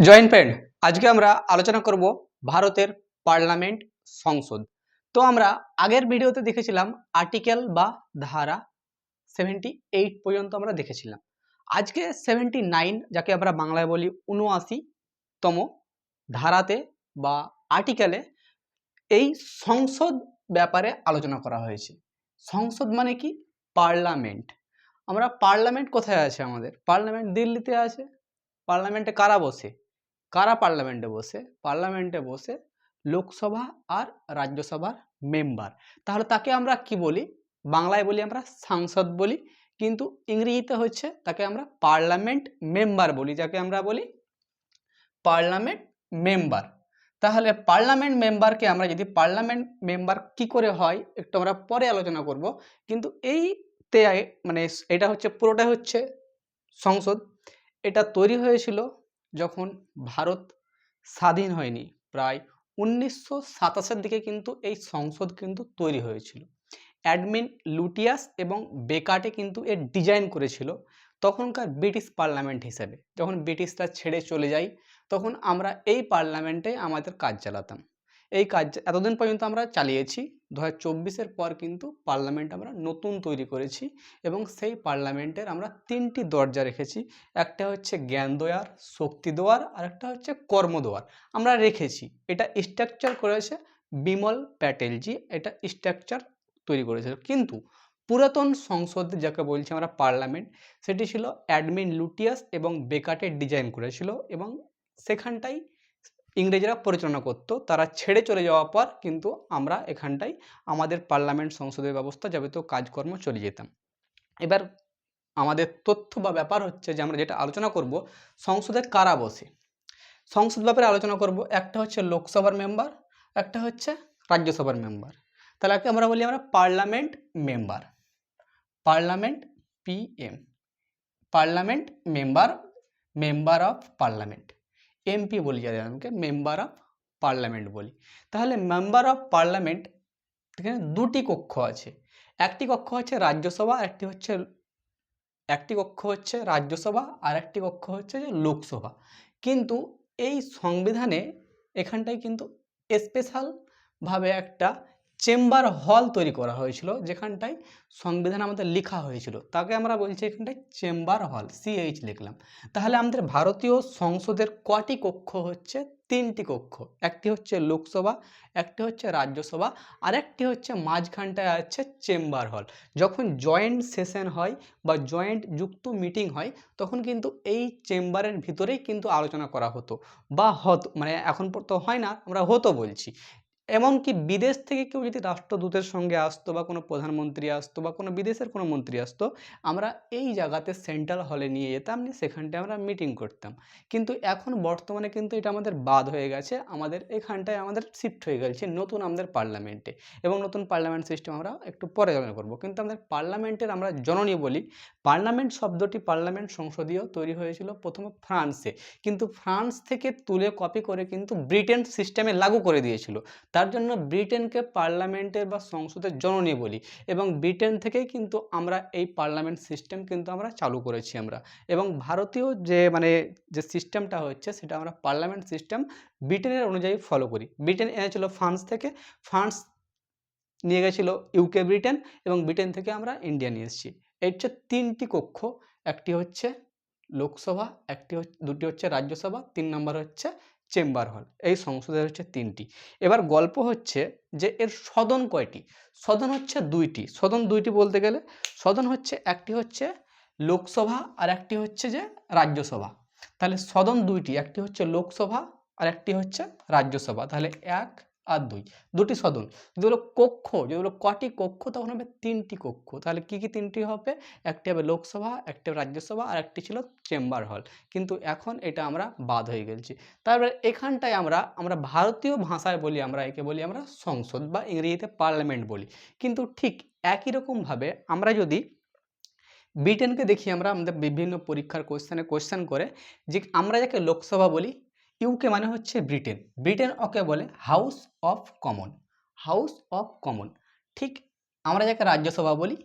Joint friend আজকে আমরা আলোচনা করব ভারতের পার্লামেন্ট সংসদ। তো আমরা আগের ভিডিওতে দেখেছিলাম আর্টিকেল বা ধারা সেভেন্টি এইট পর্যন্ত আমরা দেখেছিলাম। আজকে সেভেন্টি নাইন যাকে আমরা বাংলায় বলি উনআশিতম ধারাতে বা আর্টিকেলে এই সংসদ ব্যাপারে আলোচনা করা হয়েছে। সংসদ মানে কি? পার্লামেন্ট। আমরা পার্লামেন্ট কোথায় আছে আমাদের? পার্লামেন্ট দিল্লিতে আছে। পার্লামেন্টে কারা বসে? কারা পার্লামেন্টে বসে? পার্লামেন্টে বসে লোকসভা আর রাজ্যসভার মেম্বার। তাহলে তাকে আমরা কি বলি? বাংলায় বলি আমরা সাংসদ বলি, কিন্তু ইংরেজিতে হচ্ছে তাকে আমরা পার্লামেন্ট মেম্বার বলি, যাকে আমরা বলি পার্লামেন্ট মেম্বার। তাহলে পার্লামেন্ট মেম্বারকে আমরা যদি পার্লামেন্ট মেম্বার কি করে হয়? একটু আমরা পরে আলোচনা করব। কিন্তু এইতে মানে এটা হচ্ছে পুরোটা হচ্ছে সংসদ। এটা তৈরি হয়েছিল যখন ভারত স্বাধীন হয়নি, প্রায় উনিশশো সাতাশের দিকে কিন্তু এই সংসদ কিন্তু তৈরি হয়েছিল। অ্যাডমিন লুটিয়াস এবং বেকাটে কিন্তু এর ডিজাইন করেছিল তখনকার ব্রিটিশ পার্লামেন্ট হিসেবে। যখন ব্রিটিশরা ছেড়ে চলে যায়, তখন আমরা এই পার্লামেন্টে আমাদের কাজ চালাতাম। এই কাজ এতদিন পর্যন্ত আমরা চালিয়েছি। দু হাজার পর কিন্তু পার্লামেন্ট আমরা নতুন তৈরি করেছি এবং সেই পার্লামেন্টের আমরা তিনটি দরজা রেখেছি। একটা হচ্ছে জ্ঞান দোয়ার, শক্তি দোয়ার আর একটা হচ্ছে কর্ম দোয়ার। আমরা রেখেছি। এটা স্ট্রাকচার করেছে বিমল প্যাটেলজি। এটা স্ট্রাকচার তৈরি করেছিল। কিন্তু পুরাতন সংসদ যাকে বলছি আমরা পার্লামেন্ট, সেটি ছিল অ্যাডমিন লুটিয়াস এবং বেকাটের ডিজাইন করেছিল এবং সেখানটাই ইংরেজরা পরিচালনা করতো, তারা ছেড়ে চলে যাওয়ার পর কিন্তু আমরা এখানটাই আমাদের পার্লামেন্ট, সংসদের ব্যবস্থা যাবতীয় কাজকর্ম চলে যেতাম। এবার আমাদের তথ্য বা ব্যাপার হচ্ছে যে আমরা যেটা আলোচনা করব, সংসদে কারা বসে? সংসদ ব্যাপারে আলোচনা করব, একটা হচ্ছে লোকসভার মেম্বার একটা হচ্ছে রাজ্যসভার মেম্বার তাহলে আমরা বলি আমরা parliament member parliament PM parliament member member of parliament MP বলি যাদের আমাকে মেম্বার অফ পার্লামেন্ট বলি। তাহলে মেম্বার অফ পার্লামেন্ট এখানে দুটি কক্ষ আছে। একটি কক্ষ হচ্ছে রাজ্যসভা, একটি হচ্ছে, একটি কক্ষ হচ্ছে রাজ্যসভা, আর একটি কক্ষ হচ্ছে যে লোকসভা। কিন্তু এই সংবিধানে এখানটায় কিন্তু স্পেশালভাবে একটা চেম্বার হল তৈরি করা হয়েছিল, যেখানটায় সংবিধান আমাদের লেখা হয়েছিল। তাকে আমরা বলছি এখানটায় চেম্বার হল সিএইচ লিখলাম। তাহলে আমাদের ভারতীয় সংসদের কটি কক্ষ হচ্ছে? তিনটি কক্ষ। একটি হচ্ছে লোকসভা, একটি হচ্ছে রাজ্যসভা, আর একটি হচ্ছে মাঝখানটায় আছে চেম্বার হল। যখন জয়েন্ট সেশন হয় বা জয়েন্ট যুক্ত মিটিং হয়, তখন কিন্তু এই চেম্বারের ভিতরেই কিন্তু আলোচনা করা হতো। বা হতো মানে এখন তো হয় না, আমরা হতো বলছি। এমনকি বিদেশ থেকে কেউ যদি রাষ্ট্রদূতের সঙ্গে আসতো বা কোনো প্রধানমন্ত্রী আসতো বা কোনো বিদেশের কোনো মন্ত্রী আসতো, আমরা এই জায়গাতে সেন্ট্রাল হলে নিয়ে যেতাম, নিয়ে সেখানটায় আমরা মিটিং করতাম। কিন্তু এখন বর্তমানে কিন্তু এটা আমাদের বাদ হয়ে গেছে, আমাদের এখানটায় আমাদের শিফট হয়ে গেছে নতুন আমাদের পার্লামেন্টে। এবং নতুন পার্লামেন্ট সিস্টেম আমরা একটু পরে আলোচনা করব। কিন্তু আমাদের পার্লামেন্টের আমরা জননী বলি, পার্লামেন্ট শব্দটি পার্লামেন্ট সংসদীয় তৈরি হয়েছিল প্রথমে ফ্রান্সে। কিন্তু ফ্রান্স থেকে তুলে কপি করে কিন্তু ব্রিটেন সিস্টেমে লাগু করে দিয়েছিল। তার জন্য ব্রিটেনকে পার্লামেন্টের বা সংসদের জননী বলি এবং ব্রিটেন থেকেই কিন্তু আমরা এই পার্লামেন্ট সিস্টেম কিন্তু আমরা চালু করেছি আমরা। এবং ভারতীয় যে মানে যে সিস্টেমটা হচ্ছে সেটা আমরা পার্লামেন্ট সিস্টেম ব্রিটেনের অনুযায়ী ফলো করি। ব্রিটেন এনেছিল ফ্রান্স থেকে, ফ্রান্স নিয়ে গেছিল ইউকে ব্রিটেন এবং ব্রিটেন থেকে আমরা ইন্ডিয়া নিয়ে এসেছি। এর হচ্ছে তিনটি কক্ষ, একটি হচ্ছে লোকসভা, একটি হচ্ছে, দুটি হচ্ছে রাজ্যসভা, তিন নম্বর হচ্ছে চেম্বার হল। এই সংসদের হচ্ছে তিনটি। এবার গল্প হচ্ছে যে এর সদন কয়টি? সদন হচ্ছে দুইটি। সদন দুইটি বলতে গেলে সদন হচ্ছে, একটি হচ্ছে লোকসভা আর একটি হচ্ছে যে রাজ্যসভা। তাহলে সদন দুইটি, একটি হচ্ছে লোকসভা আর একটি হচ্ছে রাজ্যসভা। তাহলে এক আর দুই। দুটি সদন যদি হলো কক্ষ, যদি হলো কটি কক্ষ, তখন হবে তিনটি কক্ষ। তাহলে কি কি তিনটি হবে? একটি হবে লোকসভা, একটি হবে রাজ্যসভা, আর একটি ছিল চেম্বার হল। কিন্তু এখন এটা আমরা বাদ হয়ে গেছি। তারপরে এখানটায় আমরা আমরা ভারতীয় ভাষায় বলি আমরা, একে বলি আমরা সংসদ বা ইংরেজিতে পার্লামেন্ট বলি। কিন্তু ঠিক একই রকমভাবে আমরা যদি ব্রিটেনকে দেখি আমরা, আমাদের বিভিন্ন পরীক্ষার কোশ্চেনে কোশ্চেন করে, যে আমরা যাকে লোকসভা বলি ইউকে মানে হচ্ছে ব্রিটেন। ব্রিটেন ওকে বলে house of common. House of common. ঠিক আমরা যাকে রাজ্যসভা বলি,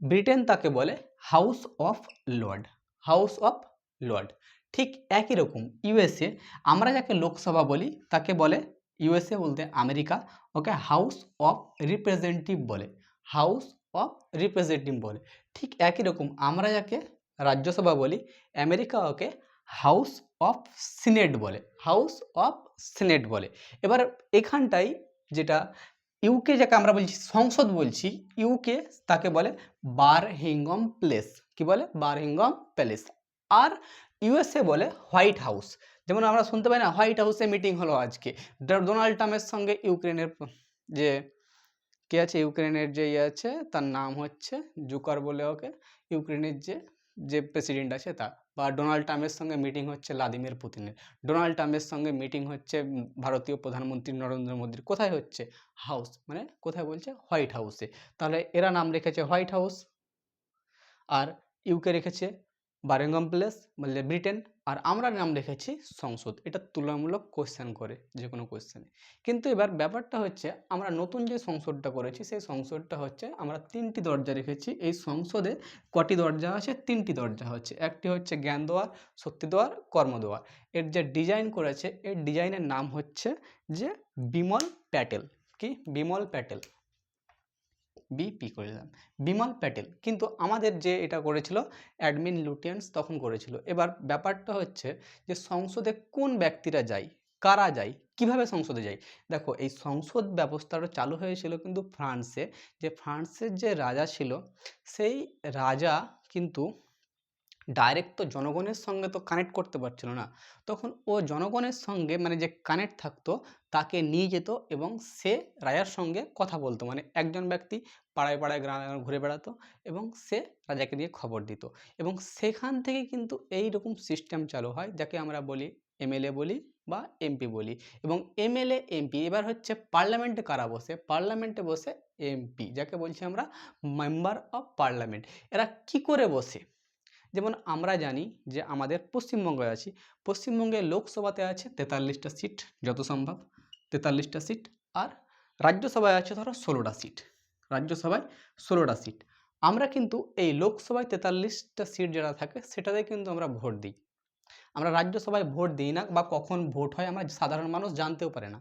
ব্রিটেন তাকে বলে house of lord. House of lord. ঠিক একই রকম ইউএসএ আমরা যাকে লোকসভা বলি, তাকে বলে ইউএসএ বলতে আমেরিকা। ওকে হাউস অফ রিপ্রেজেন্টেটিভ বলে। হাউস অফ রিপ্রেজেন্টেটিভ বলে। ঠিক একই রকম, আমরা যাকে রাজ্যসভা বলি, আমেরিকা ওকে হাউস অফ সিনেট বলে, হাউস অফ সিনেট বলে। এবার এখানটাই যেটা ইউকে যাকে আমরা বলছি, সংসদ বলছি ইউকে তাকে বলে বারহিঙ্গম প্লেস কি বলে? বারহিঙ্গম প্যালেস আর ইউএসএ বলে হোয়াইট হাউস যেমন আমরা শুনতে পাই না হোয়াইট হাউসে মিটিং হলো আজকে। ডোনাল্ড ট্রাম্পের সঙ্গে ইউক্রেনের যে কে আছে ইউক্রেনের যে ইয়ে আছে, তার নাম হচ্ছে জুকার বলে ওকে। ইউক্রেনের যে যে প্রেসিডেন্ট আছে তা বা ডোনাল্ড ট্রাম্পের সঙ্গে মিটিং হচ্ছে ভ্লাদিমির পুতিনের ডোনাল্ড ট্রাম্পের সঙ্গে মিটিং হচ্ছে ভারতীয় প্রধানমন্ত্রী নরেন্দ্র মোদীর। কোথায় হচ্ছে? হাউস মানে কোথায় বলছে? হোয়াইট হাউসে তাহলে এরা নাম রেখেছে হোয়াইট হাউস আর ইউকে রেখেছে বারেঙ্গম প্লেস বললে ব্রিটেন আর আমরা নাম রেখেছি সংসদ। এটা তুলনামূলক কোশ্চেন করে, যে কোনো কোশ্চেনে কিন্তু এবার ব্যাপারটা হচ্ছে, আমরা নতুন যে সংসদটা করেছি, সেই সংসদটা হচ্ছে, আমরা তিনটি দরজা রেখেছি। এই সংসদে কটি দরজা আছে? তিনটি দরজা হচ্ছে। একটি হচ্ছে জ্ঞান দেওয়ার শক্তি দেওয়ার কর্ম দেওয়ার এর যে ডিজাইন করেছে, এর ডিজাইনের নাম হচ্ছে যে বিমল প্যাটেল। কি? বিমল প্যাটেল। বিপি করে দিলাম বিমল প্যাটেল। কিন্তু আমাদের যে এটা করেছিল অ্যাডমিন লুটিয়ান্স তখন করেছিল। এবার ব্যাপারটা হচ্ছে যে সংসদে কোন ব্যক্তিরা যায়, কারা যায়, কীভাবে সংসদে যায়? দেখো, এই সংসদ ব্যবস্থাটা চালু হয়েছিল কিন্তু ফ্রান্সে। যে ফ্রান্সের যে রাজা ছিল, সেই রাজা কিন্তু ডাইরেক্ট তো জনগণের সঙ্গে তো কানেক্ট করতে পারছিল না। তখন ও জনগণের সঙ্গে মানে যে কানেক্ট থাকতো তাকে নিয়ে যেত এবং সে রাজার সঙ্গে কথা বলতো। মানে একজন ব্যক্তি পাড়ায় পাড়ায় গ্রামে ঘুরে বেড়াতো এবং সে রাজাকে দিয়ে খবর দিত। এবং সেখান থেকে কিন্তু এই রকম সিস্টেম চালু হয়, যাকে আমরা বলি এমএলএ বলি বা এমপি বলি। এবং এমএলএ এমপি এবার হচ্ছে পার্লামেন্টে কারা বসে? পার্লামেন্টে বসে এমপি যাকে বলছি আমরা মেম্বার অফ পার্লামেন্ট এরা কি করে বসে? যেমন আমরা জানি যে আমাদের পশ্চিমবঙ্গে আছি। পশ্চিমবঙ্গে লোকসভাতে আছে তেতাল্লিশটা সিট যত সম্ভব। তেতাল্লিশটা সিট আর রাজ্যসভায় আছে ধরো ষোলোটা সিট রাজ্যসভায় ষোলোটা সিট আমরা কিন্তু এই লোকসভায় তেতাল্লিশটা সিট যেটা থাকে সেটাতে কিন্তু আমরা ভোট দিই। আমরা রাজ্যসভায় ভোট দিই না বা কখন ভোট হয় আমরা সাধারণ মানুষ জানতেও পারে না।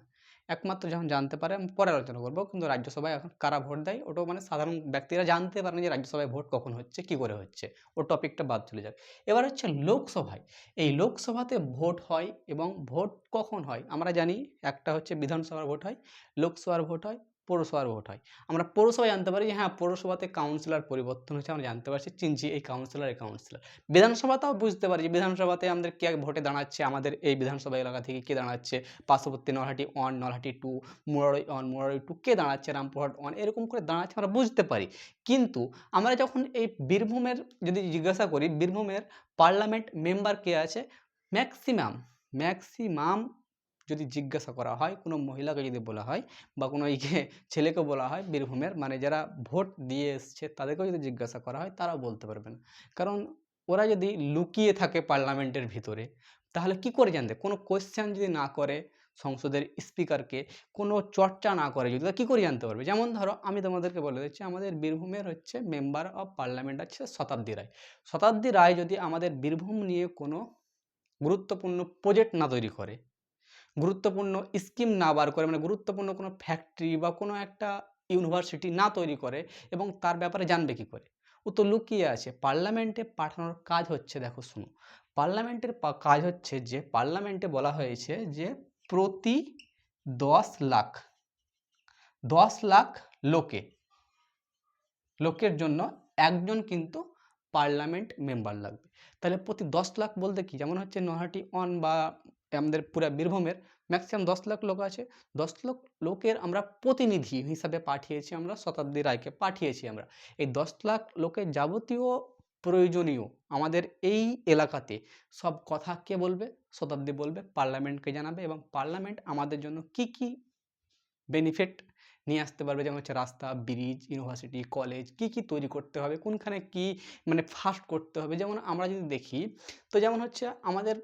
একমাত্র যখন জানতে পারে, আমি পরে আলোচনা করব। কিন্তু রাজ্যসভায় এখন কারা ভোট দেয়, ওটাও মানে সাধারণ ব্যক্তিরা জানতে পারে না যে রাজ্যসভায় ভোট কখন হচ্ছে, কি করে হচ্ছে। ও টপিকটা বাদ চলে যাক এবার হচ্ছে লোকসভায়। এই লোকসভাতে ভোট হয় এবং ভোট কখন হয়? আমরা জানি একটা হচ্ছে বিধানসভার ভোট হয়, লোকসভার ভোট হয় পৌরসভার ভোট হয়। আমরা পৌরসভায় জানতে পারি যে হ্যাঁ পৌরসভাতে কাউন্সিলর পরিবর্তন হচ্ছে আমরা জানতে পারছি চিনছি এই কাউন্সিলর এই কাউন্সিলর বিধানসভাতেও বুঝতে পারি যে, বিধানসভাতে আমাদের কে ভোটে দাঁড়াচ্ছে, আমাদের এই বিধানসভা এলাকা থেকে কে দাঁড়াচ্ছে? পার্শ্ববর্তী Nalhati one Nalhati two Murarai one Murarai two কে দাঁড়াচ্ছে? রামপুরহাট ওয়ান এরকম করে দাঁড়াচ্ছে আমরা বুঝতে পারি। কিন্তু আমরা যখন এই বীরভূমের যদি জিজ্ঞাসা করি, বীরভূমের পার্লামেন্ট মেম্বার কে আছে? ম্যাক্সিমাম ম্যাক্সিমাম যদি জিজ্ঞাসা করা হয়, কোনো মহিলাকে যদি বলা হয় বা কোনো ইয়ে ছেলেকে বলা হয় বীরভূমের মানে যারা ভোট দিয়ে এসছে তাদেরকেও যদি জিজ্ঞাসা করা হয়, তারাও বলতে পারবে না কারণ ওরা যদি লুকিয়ে থাকে পার্লামেন্টের ভিতরে, তাহলে কি করে জানতে? কোনো কোয়েশ্চেন যদি না করে সংসদের স্পিকারকে কোনো চর্চা না করে যদি কী করে জানতে পারবে? যেমন ধরো, আমি তোমাদেরকে বলে দিচ্ছি, আমাদের বীরভূমের হচ্ছে মেম্বার অফ পার্লামেন্ট আছে শতাব্দী রায়। শতাব্দী রায় যদি আমাদের বীরভূম নিয়ে কোনো গুরুত্বপূর্ণ প্রজেক্ট না তৈরি করে গুরুত্বপূর্ণ স্কিম না বার করে মানে গুরুত্বপূর্ণ কোনো ফ্যাক্টরি বা কোনো একটা ইউনিভার্সিটি না তৈরি করে এবং তার ব্যাপারে জানবে কি করে? ও তো লুকিয়ে আছে। পার্লামেন্টে পাঠানোর কাজ হচ্ছে, দেখো শুনো। পার্লামেন্টের কাজ হচ্ছে যে, পার্লামেন্টে বলা হয়েছে যে, প্রতি দশ লাখ দশ লাখ লোকে, লোকের জন্য একজন কিন্তু পার্লামেন্ট মেম্বার লাগবে। তাহলে প্রতি দশ লাখ বলতে কি? যেমন হচ্ছে নহাটি অন বা আমাদের পুরো বীরভূমের ম্যাক্সিমাম দশ লাখ লোক আছে। দশ লাখ লোকের আমরা প্রতিনিধি হিসাবে পাঠিয়েছি আমরা, শতাব্দী রায়কে পাঠিয়েছি আমরা। এই দশ লাখ লোকের যাবতীয় প্রয়োজনীয় আমাদের এই এলাকাতে সব কথা কে বলবে? শতাব্দী বলবে পার্লামেন্টকে জানাবে এবং পার্লামেন্ট আমাদের জন্য কি কি বেনিফিট নিয়ে আসতে পারবে? যেমন হচ্ছে রাস্তা ব্রিজ ইউনিভার্সিটি কলেজ কি কি তৈরি করতে হবে? কোনখানে কি মানে ফাস্ট করতে হবে? যেমন আমরা যদি দেখি, তো যেমন হচ্ছে আমাদের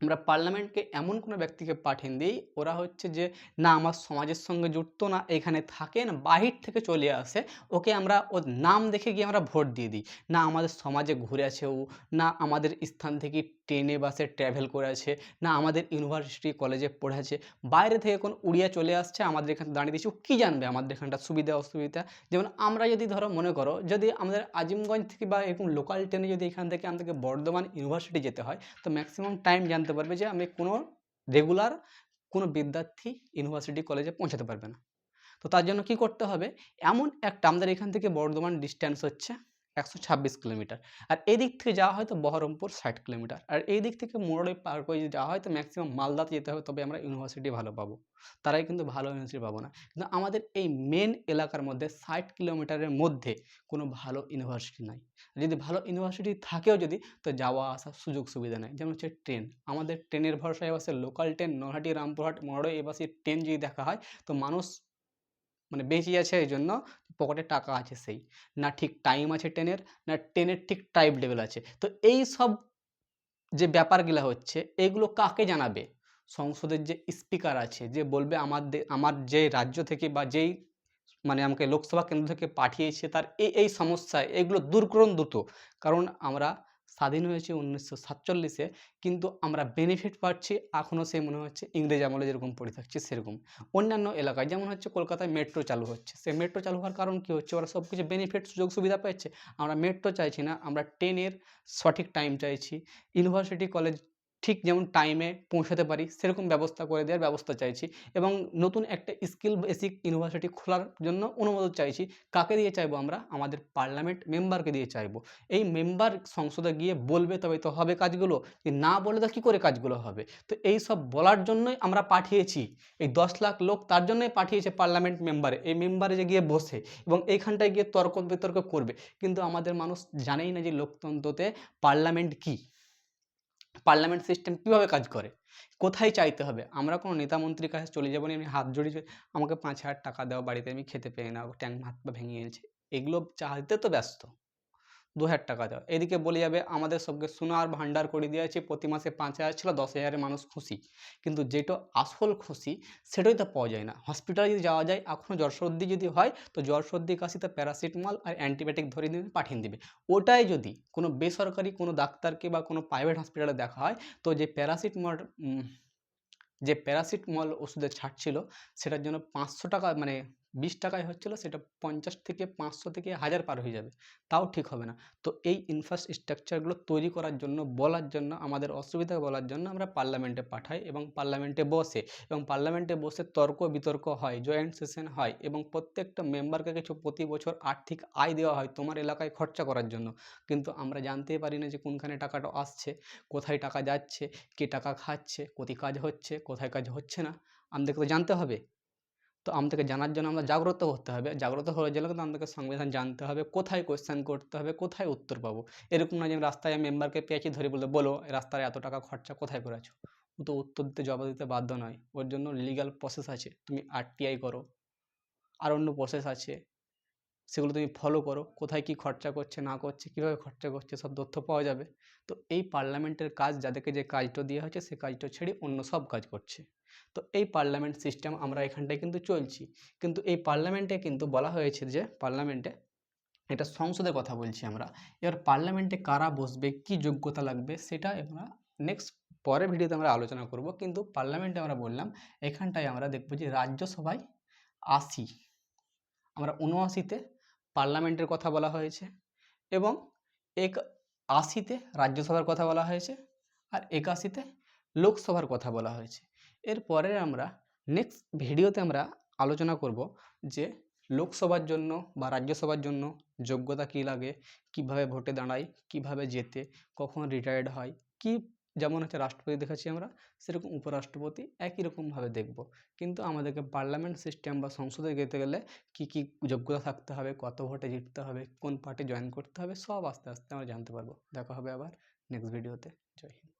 আমরা পার্লামেন্টকে এমন কোনো ব্যক্তিকে পাঠিয়ে দিই, ওরা হচ্ছে যে, না, আমার সমাজের সঙ্গে যুক্ত না, এখানে থাকে না বাহির থেকে চলে আসে, ওকে আমরা ওর নাম দেখে গিয়ে আমরা ভোট দিয়ে দিই। না, আমাদের সমাজে ঘুরে আছে ও, না, আমাদের স্থান থেকে ট্রেনে বাসে ট্রাভেল করে আছে। না, আমাদের ইউনিভার্সিটি কলেজে পড়েছে বাইরে থেকে কোন উড়িয়া চলে আসছে, আমাদের এখানে দাঁড়িয়ে দিচ্ছে কী জানবে আমাদের এখানটা? সুবিধা, অসুবিধা? যেমন আমরা যদি ধরো মনে করো, যদি আমাদের আজিমগঞ্জ থেকে বা এরকম লোকাল ট্রেনে যদি এখান থেকে আমাদেরকে বর্ধমান ইউনিভার্সিটি যেতে হয়, তো ম্যাক্সিমাম টাইম জানতে পারবে যে আমি কোনো রেগুলার কোনো বিদ্যার্থী ইউনিভার্সিটি কলেজে পৌঁছাতে পারবে না। তো তার জন্য কি করতে হবে? এমন একটা আমাদের এখান থেকে বর্ধমান ডিস্ট্যান্স হচ্ছে। একশো ছাব্বিশ কিলোমিটার। আর এই দিক থেকে যাওয়া হয় তো বহরমপুর ষাট কিলোমিটার। আর এই দিক থেকে মোড়ে পার করে যদি যাওয়া হয় তো ম্যাক্সিমাম মালদাতে যেতে হবে, তবে আমরা ইউনিভার্সিটি ভালো পাবো। তারাই কিন্তু ভালো ইউনিভার্সিটি পাবো না। কিন্তু আমাদের এই মেন এলাকার মধ্যে ষাট কিলোমিটারের মধ্যে কোনো ভালো ইউনিভার্সিটি নাই। যদি ভালো ইউনিভার্সিটি থাকেও যদি, তো যাওয়া আসার সুযোগ সুবিধা নেই। যেমন হচ্ছে ট্রেন আমাদের ট্রেনের ভরসায় বাসে লোকাল ট্রেন নলহাটি, রামপুরহাট, মোড়ে এই বাসে ট্রেন যদি দেখা হয়, তো মানুষ মানে বেঁচে আছে এই জন্য পকেটে টাকা আছে সেই। না ঠিক টাইম আছে ট্রেনের না ট্রেনের ঠিক টাইম লেভেল আছে। তো এই সব যে ব্যাপারগুলো হচ্ছে, এগুলো কাকে জানাবে? সংসদের যে স্পিকার আছে, যে বলবে আমাদের আমার যে রাজ্য থেকে বা যেই মানে আমাকে লোকসভা কেন্দ্র থেকে পাঠিয়েছে তার এই এই সমস্যা, এগুলো দূর করুন দ্রুত। কারণ আমরা স্বাধীন হয়েছে উনিশশো সাতচল্লিশে, কিন্তু আমরা বেনিফিট পাচ্ছি এখনও সে মনে হচ্ছে ইংরেজ আমলে যেরকম পড়ে থাকছে সেরকম। অন্যান্য এলাকায় যেমন হচ্ছে কলকাতায় মেট্রো চালু হচ্ছে। সে মেট্রো চালু হওয়ার কারণ কী হচ্ছে? ওরা সব কিছু বেনিফিট সুযোগ সুবিধা পাচ্ছে। আমরা মেট্রো চাইছি না, আমরা ট্রেনের সঠিক টাইম চাইছি। ইউনিভার্সিটি কলেজ ঠিক যেমন টাইমে পৌঁছাতে পারি, সেরকম ব্যবস্থা করে দেওয়ার ব্যবস্থা চাইছি। এবং নতুন একটা স্কিল বেসিক ইউনিভার্সিটি খোলার জন্য অনুমোদন চাইছি। কাকে দিয়ে চাইব আমরা? আমাদের পার্লামেন্ট মেম্বারকে দিয়ে চাইব। এই মেম্বার সংসদে গিয়ে বলবে, তবে তো হবে কাজগুলো। না বলে তো কী করে কাজগুলো হবে? তো এই সব বলার জন্যই আমরা পাঠিয়েছি। এই দশ লাখ লোক তার জন্যই পাঠিয়েছে পার্লামেন্ট মেম্বারে এই মেম্বারে যে গিয়ে বসে এবং এইখানটায় গিয়ে তর্ক বিতর্ক করবে। কিন্তু আমাদের মানুষ জানেই না যে লোকতন্ত্রতে পার্লামেন্ট কী? পার্লামেন্ট সিস্টেম কীভাবে কাজ করে? কোথায় চাইতে হবে? আমরা কোনো নেতা মন্ত্রীর কাছে চলে যাব না আমি হাত জড়িয়ে আমাকে পাঁচ হাজার টাকা দাও, বাড়িতে আমি খেতে পেয়ে না হাত পা ভেঙে গেছে এগুলো চাইতে তো ব্যস্ত। দু হাজার টাকা দেওয়া। এদিকে বলে যাবে, আমাদের সবকে সোনার ভান্ডার করে দিয়েছে প্রতি মাসে পাঁচ হাজার ছিল, দশ হাজারে মানুষ খুশি। কিন্তু যেটা আসল খুশি, সেটাই তো পাওয়া যায় না। হসপিটালে যদি যাওয়া যায় এখনও জ্বর সর্দি যদি হয়, তো জ্বর সর্দি, কাশি কাশিতে প্যারাসিটামল আর অ্যান্টিবায়োটিক ধরে দিয়ে পাঠিয়ে দেবে। ওটাই যদি কোনো বেসরকারি, কোনো ডাক্তারকে বা কোনো প্রাইভেট হসপিটালে দেখা হয়, তো যে প্যারাসিটামল যে প্যারাসিটামল ওষুধের ছাড় ছিল, সেটার জন্য পাঁচশো টাকা মানে বিশ টাকায় হচ্ছিল সেটা পঞ্চাশ থেকে পাঁচশো থেকে হাজার পার হয়ে যাবে। তাও ঠিক হবে না। তো এই ইনফ্রাস্ট্রাকচারগুলো তৈরি করার জন্য, বলার জন্য, আমাদের অসুবিধা বলার জন্য আমরা পার্লামেন্টে পাঠাই এবং পার্লামেন্টে বসে এবং পার্লামেন্টে বসে তর্ক বিতর্ক হয় জয়েন্ট সেশন হয় এবং প্রত্যেকটা মেম্বারকে কিছু প্রতি বছর আর্থিক আয় দেওয়া হয় তোমার এলাকায় খরচা করার জন্য। কিন্তু আমরা জানতেই পারি না যে কোনখানে টাকাটা আসছে, কোথায় টাকা যাচ্ছে, কে টাকা খাচ্ছে, কোথায় কাজ হচ্ছে, কোথায় কাজ হচ্ছে না। আমাদেরকে তো জানতে হবে। তো আমাদেরকে জানার জন্য আমরা জাগ্রত হতে হবে। জাগ্রত হওয়ার জন্য কিন্তু আমাদেরকে সংবিধান জানতে হবে, কোথায় কোয়েশ্চেন করতে হবে, কোথায় উত্তর পাবো? এরকম না যে আমি রাস্তায় মেম্বারকে পেয়েছি ধরে বলে বলো রাস্তায় এত টাকা খরচা কোথায় করেছ? ও তো উত্তর দিতে, জবাব দিতে বাধ্য নয়। ওর জন্য লিগাল প্রসেস আছে। তুমি আরটিআই করো। আর অন্য প্রসেস আছে। সেগুলো তুমি ফলো করো। কোথায় কি খরচা করছে, না করছে, কীভাবে খরচা করছে, সব তথ্য পাওয়া যাবে। তো এই পার্লামেন্টের কাজ যাদেরকে যে কাজটা দেওয়া হয়েছে, সে কাজটা ছেড়ে অন্য সব কাজ করছে। তো এই পার্লামেন্ট সিস্টেম আমরা এখানটায় কিন্তু চলছি। কিন্তু এই পার্লামেন্টে কিন্তু বলা হয়েছে যে, পার্লামেন্টে এটা সংসদের কথা বলছি আমরা। এবার পার্লামেন্টে কারা বসবে, কি যোগ্যতা লাগবে, সেটা আমরা নেক্সট পরের ভিডিওতে আমরা আলোচনা করব। কিন্তু পার্লামেন্টে আমরা বললাম, এখানটায় আমরা দেখব যে রাজ্যসভায় আশি, আমরা উনআশিতে পার্লামেন্টের কথা বলা হয়েছে এবং এক আশিতে রাজ্যসভার কথা বলা হয়েছে আর একাশিতে লোকসভার কথা বলা হয়েছে। এরপরে আমরা নেক্সট ভিডিওতে আমরা আলোচনা করব যে লোকসভার জন্য বা রাজ্যসভার জন্য যোগ্যতা কী লাগে, কীভাবে ভোটে দাঁড়ায়, কীভাবে যেতে কখন রিটায়ার্ড হয়, কি যেমন হচ্ছে রাষ্ট্রপতি দেখেছি আমরা, সেরকম উপরাষ্ট্রপতি একই রকমভাবে দেখব। কিন্তু আমাদেরকে পার্লামেন্ট সিস্টেম বা সংসদে যেতে গেলে কি কি যোগ্যতা থাকতে হবে, কত ভোটে জিততে হবে, কোন পার্টি জয়েন করতে হবে, সব আস্তে আস্তে আমরা জানতে পারব। দেখা হবে আবার নেক্সট ভিডিওতে জয় হিন্দ।